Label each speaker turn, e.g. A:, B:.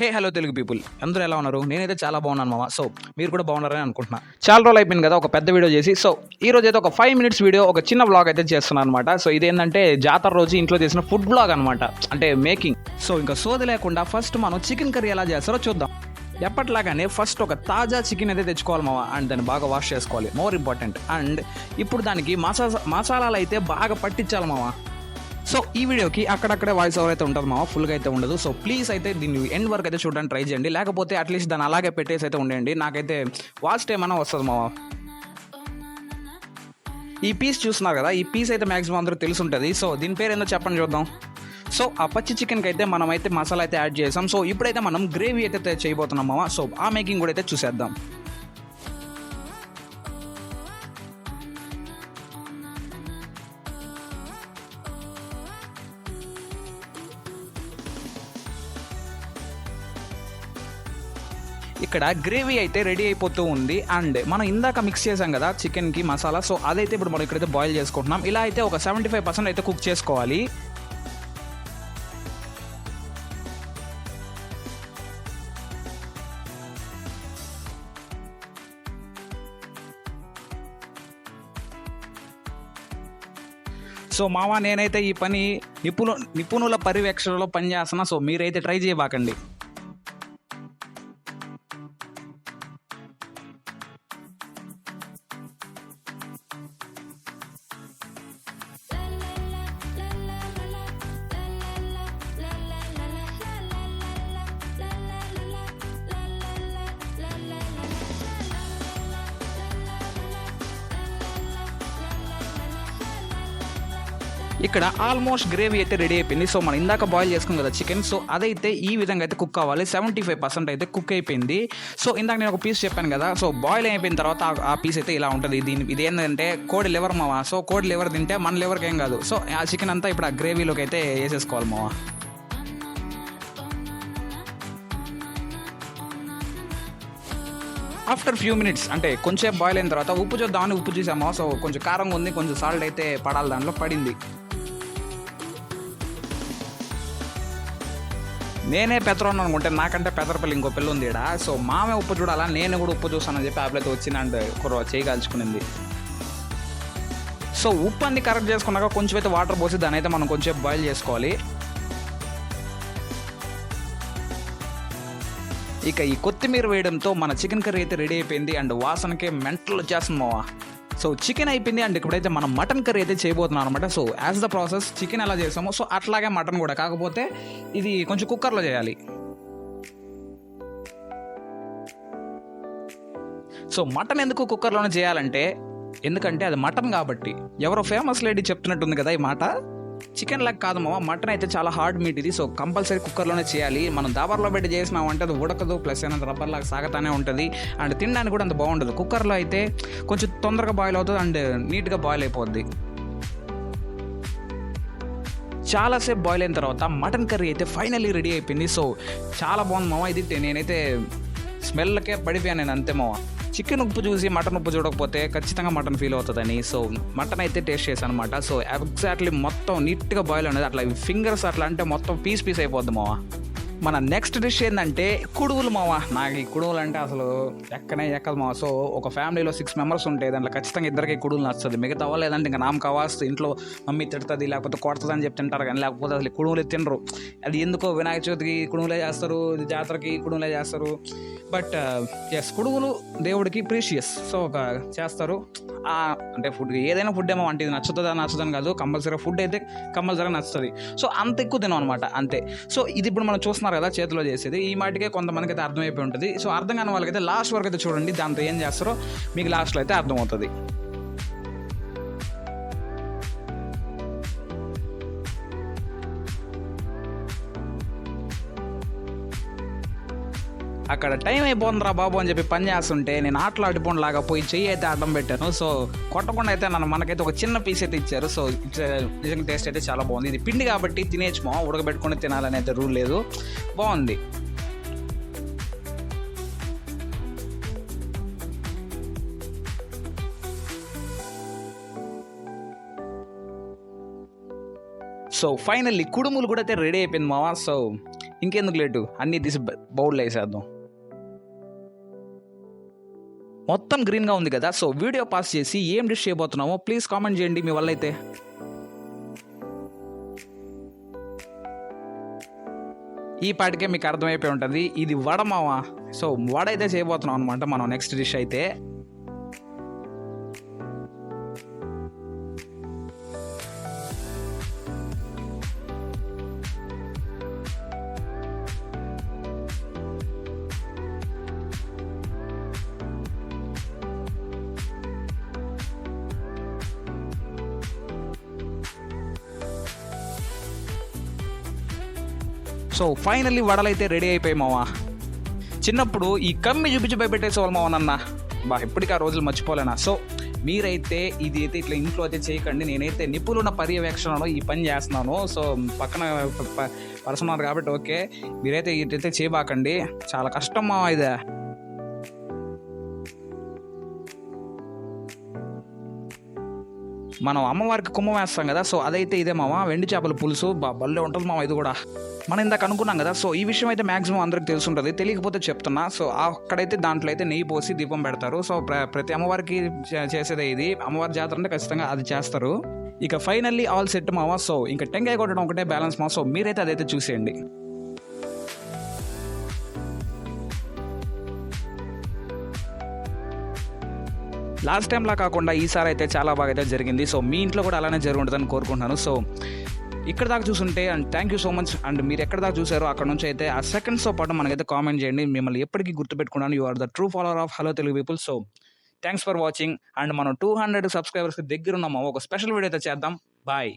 A: Hey hello Telugu people అందరూ ఎలా ఉన్నారు? నేనైతే చాలా బాగున్నాను మామ. సో మీరు కూడా బాగున్నారని అనుకుంటున్నా. చాలా రోజులు అయిపోయింది కదా ఒక పెద్ద వీడియో చేసి. సో ఈ రోజు అయితే ఒక ఫైవ్ మినిట్స్ వీడియో ఒక చిన్న బ్లాగ్ అయితే చేస్తున్నాను అనమాట సో ఇదేంటంటే జాతర రోజు ఇంట్లో చేసిన ఫుడ్ బ్లాగ్ అనమాట అంటే మేకింగ్ సో ఇంకా సోది లేకుండా ఫస్ట్ మనం చికెన్ కర్రీ ఎలా చేస్తారో చూద్దాం. ఎప్పటిలాగానే ఫస్ట్ ఒక తాజా చికెన్ అయితే తెచ్చుకోవాలి మామ అండ్ దాన్ని బాగా వాష్ చేసుకోవాలి. మోర్ ఇంపార్టెంట్ అండ్ ఇప్పుడు దానికి మసా మసాలాలు అయితే బాగా పట్టించాలి మామ. సో ఈ వీడియోకి అక్కడక్కడే వాయిస్ ఓవర్ అయితే ఉంటుంది మామ ఫుల్గా అయితే ఉండదు. సో ప్లీజ్ అయితే దీన్ని ఎండ్ వరకు అయితే చూడడానికి ట్రై చేయండి. లేకపోతే అట్లీస్ట్ దాన్ని అలాగే పెట్టేసి అయితే ఉండండి నాకైతే వాచ్ టైం అన్న వస్తుంది మామ ఈ పీస్ చూస్తున్నారు కదా ఈ పీస్ అయితే మ్యాక్సిమం అందరూ తెలిసి ఉంటుంది సో దీని పేరు ఏందో చెప్పండి చూద్దాం. సో ఆ పచ్చి చికెన్కి అయితే మనం అయితే మసాలా అయితే యాడ్ చేసాం. సో ఇప్పుడైతే మనం గ్రేవీ అయితే చేయబోతున్నాం మామ సో ఆ మేకింగ్ కూడా అయితే చూసేద్దాం. ఇక్కడ గ్రేవీ అయితే రెడీ అయిపోతూ ఉంది అండ్ మనం ఇందాక మిక్స్ చేసాం కదా చికెన్కి మసాలా. సో అదైతే ఇప్పుడు మనం ఇక్కడైతే బాయిల్ చేసుకుంటున్నాం. ఇలా అయితే ఒక సెవెంటీ ఫైవ్ పర్సెంట్ అయితే కుక్ చేసుకోవాలి. సో మావా నేనైతే ఈ పని నిపుణు నిపుణుల పర్యవేక్షణలో పనిచేస్తున్నా. సో మీరైతే ట్రై చేయబాకండి. ఇక్కడ ఆల్మోస్ట్ గ్రేవీ అయితే రెడీ అయిపోయింది. సో మనం ఇందాక బాయిల్ చేసుకున్నాం కదా చికెన్ సో అదైతే ఈ విధంగా అయితే కుక్ అవ్వాలి సెవెంటీ ఫైవ్ పర్సెంట్ అయితే కుక్ అయిపోయింది. సో ఇందాక నేను ఒక పీస్ చెప్పాను కదా. సో బాయిల్ అయిపోయిన తర్వాత ఆ- పీస్ అయితే ఇలా ఉంటుంది. దీని ఇది ఏంటంటే కోడి లివర్ మావా? సో కోడి లివర్ తింటే మన లివర్కి ఏం కాదు. సో ఆ చికెన్ అంతా ఇప్పుడు ఆ గ్రేవీలోకి అయితే వేసేసుకోవాలి మావా. ఆఫ్టర్ ఫ్యూ మినిట్స్ అంటే కొంచెం బాయిల్ అయిన తర్వాత ఉప్పు చూద్దామని ఉప్పు చూసామా. సో కొంచెం కారంగా ఉంది కొంచెం సాల్ట్ అయితే పడాలి దాంట్లో పడింది. నేనే పెద్దరోన్ అనుకుంటే నాకంటే పెద్దరపల్లి ఇంకో పిల్ల ఉంది సో మామే ఉప్పు చూడాలా నేను కూడా ఉప్పు చూస్తానని చెప్పి ఆపిలైతే వచ్చింది అండ్ ఒక చేయి కాల్చుకునింది సో ఉప్పు అన్ని కరెక్ట్ చేసుకున్నాక కొంచెం అయితే వాటర్ పోసి దాని అయితే మనం కొంచెం బాయిల్ చేసుకోవాలి. ఇక ఈ కొత్తిమీర వేయడంతో మన చికెన్ కర్రీ అయితే రెడీ అయిపోయింది అండ్ వాసనకే మెంటల్ వచ్చేస్తుంది మావా సో చికెన్ అయిపోయింది అండ్ ఇప్పుడైతే మనం మటన్ కర్రీ అయితే చేయబోతున్నాం అనమాట so as the process chicken ఎలా చేసామో సో అట్లాగే మటన్ కూడా. కాకపోతే ఇది కొంచెం కుక్కర్లో చేయాలి. సో మటన్ ఎందుకు కుక్కర్లోనే చేయాలంటే ఎందుకంటే అది మటన్ కాబట్టి. ఎవరో ఫేమస్ లేడీ చెప్తున్నట్టుంది కదా ఈ మాట? చికెన్ లాగా కాదు మామ మటన్ అయితే చాలా హార్డ్ మీట్ ఇది. సో కంపల్సరీ కుక్కర్లోనే చేయాలి. మనం దాబర్లో పెట్టి చేసినాం అంటే అది ఉడకదు ప్లస్ అయినంత రబ్బర్ లాగా సాగతానే ఉంటుంది. అండ్ తినడానికి కూడా అంత బాగుండదు. కుక్కర్లో అయితే కొంచెం తొందరగా బాయిల్ అవుతుంది అండ్ నీట్గా బాయిల్ అయిపోద్ది. చాలాసేపు బాయిల్ అయిన తర్వాత మటన్ కర్రీ అయితే ఫైనల్లీ రెడీ అయిపోయింది. సో చాలా బాగుంది మామ ఇది నేనైతే స్మెల్కే పడిపోయాను నేను అంతే మావా. చికెన్ ఉప్పు చూసి మటన్ ఉప్పు చూడకపోతే ఖచ్చితంగా మటన్ ఫీల్ అవుతుందని. సో మటన్ అయితే టేస్ట్ చేశాను అనమాట సో ఎగ్జాక్ట్లీ మొత్తం నీట్గా బాయిల్ అనేది అట్లా ఫింగర్స్ అట్లా అంటే మొత్తం పీస్ పీస్ అయిపోద్ది మావా. మన నెక్స్ట్ డిష్ ఏంటంటే కుడువులు మామ నాకు ఈ కుడువులు అంటే అసలు ఎక్కనే ఎక్కదు మామ సో ఒక ఫ్యామిలీలో సిక్స్ మెంబర్స్ ఉంటాయి దాంట్లో ఖచ్చితంగా ఇద్దరికి కుడువులు నచ్చుతుంది. మిగతా వాళ్ళు లేదంటే ఇంకా నామ కావాల్సి ఇంట్లో మమ్మీ తిడుతుంది లేకపోతే కొడుతుంది అని చెప్పి తింటారు కానీ లేకపోతే అసలు కుడువులు తినరు. అది ఎందుకో వినాయక చవితికి కుడువులే చేస్తారు జాతరకి కుడువులే చేస్తారు. బట్ ఎస్ కుడువులు దేవుడికి ప్రీషియస్ సో ఒక చేస్తారు. అంటే ఫుడ్ ఏదైనా ఫుడ్ ఏమో అంటే ఇది నచ్చుతుందా నచ్చుదని కాదు. కంపల్సరీ ఫుడ్ అయితే కంపల్సరీ నచ్చుతుంది. సో అంత ఎక్కువ తినం అనమాట అంతే. సో ఇది ఇప్పుడు మనం చూస్తున్నారు కదా చేతిలో చేసేది. ఈ మాటికే కొంతమందికి అయితే అర్థమైపోయి ఉంటుంది. సో అర్థం కాని వాళ్ళకైతే లాస్ట్ వరకు అయితే చూడండి దాంతో ఏం చేస్తారో మీకు లాస్ట్లో అయితే అర్థమవుతుంది. అక్కడ టైం అయిపోతుందిరా బాబు అని చెప్పి పని చేస్తుంటే నేను ఆటలు ఆడిపోండిలాగా పోయి చెయ్యి అయితే అడ్డం పెట్టాను. సో కొట్టకుండా అయితే నన్ను మనకైతే ఒక చిన్న పీస్ అయితే ఇచ్చారు. సో నిజంగా టేస్ట్ అయితే చాలా బాగుంది. ఇది పిండి కాబట్టి తినేచ్చుమో ఉడకబెట్టుకొని తినాలని అయితే రూల్ లేదు. బాగుంది. సో ఫైనల్లీ కుడుములు కూడా అయితే రెడీ అయిపోయింది మావా. సో ఇంకెందుకు లేటు అన్నీ తీసి బౌల్లో వేసేద్దాం. మొత్తం గ్రీన్గా ఉంది కదా. సో వీడియో పాస్ చేసి ఏం డిష్ చేయబోతున్నామో ప్లీజ్ కామెంట్ చేయండి మీ వల్ల అయితే. ఈ పాటికే మీకు అర్థమైపోయి ఉంటుంది. ఇది వడ మావా సో వడ అయితే చేయబోతున్నాం అనమాట మనం నెక్స్ట్ డిష్ అయితే. సో ఫైనల్లీ వడలైతే రెడీ అయిపోయాయి మావా. చిన్నప్పుడు ఈ కమ్మి చూపించి భయపెట్టేసేవాళ్ళు మావా నన్న. బా ఎప్పటికీ ఆ రోజులు మర్చిపోలేనా? సో మీరైతే ఇది అయితే ఇట్లా ఇంట్లో అయితే చేయకండి. నేనైతే నిపుణుల పర్యవేక్షణలో ఈ పని చేస్తున్నాను. సో పక్కన పర్సన్ కాబట్టి ఓకే. మీరైతే ఇటైతే చేయబాకండి. చాలా కష్టం మావా ఇదే. మనం అమ్మవారికి కుమ్మం వేస్తాం కదా సో అదైతే ఇదే మామ వెండి చేపల పులుసు. బా బల్లే ఉంటుంది మామ ఇది కూడా. మనం ఇందాక అనుకున్నాం కదా సో ఈ విషయం అయితే మాక్సిమం అందరికి తెలుసుంటుంది. తెలియకపోతే చెప్తున్నా. సో అక్కడైతే దాంట్లో అయితే నెయ్యి పోసి దీపం పెడతారు. సో ప్రతి అమ్మవారికి చేసేదే ఇది. అమ్మవారి జాతర అంటే ఖచ్చితంగా అది చేస్తారు. ఇక ఫైనల్లీ ఆల్ సెట్ మావా? సో ఇంకా టెంకాయ కొట్టడం ఒకటే బ్యాలెన్స్ మా సో మీరైతే అదైతే చూసేయండి. లాస్ట్ టైంలా కాకుండా ఈసారి అయితే చాలా బాగా అయితే జరిగింది. సో మీ ఇంట్లో కూడా అలానే జరుగుతుందని కోరుకుంటున్నాను. సో ఇక్కడ దాకా చూసుంటే and thank you so much and మీరు ఎక్కడ దాకా చూసారో అక్కడ నుంచి అయితే ఆ సెకండ్స్తో పాటు మనకైతే కామెంట్ చేయండి. మిమ్మల్ని ఎప్పటికీ గుర్తుపెట్టుకున్నాను. You are the true follower of hello Telugu people so thanks for watching and మనం టూ హండ్రెడ్ సబ్స్క్రైబర్స్కి దగ్గర ఉన్నాము ఒక స్పెషల్ వీడియో అయితే చేద్దాం. బాయ్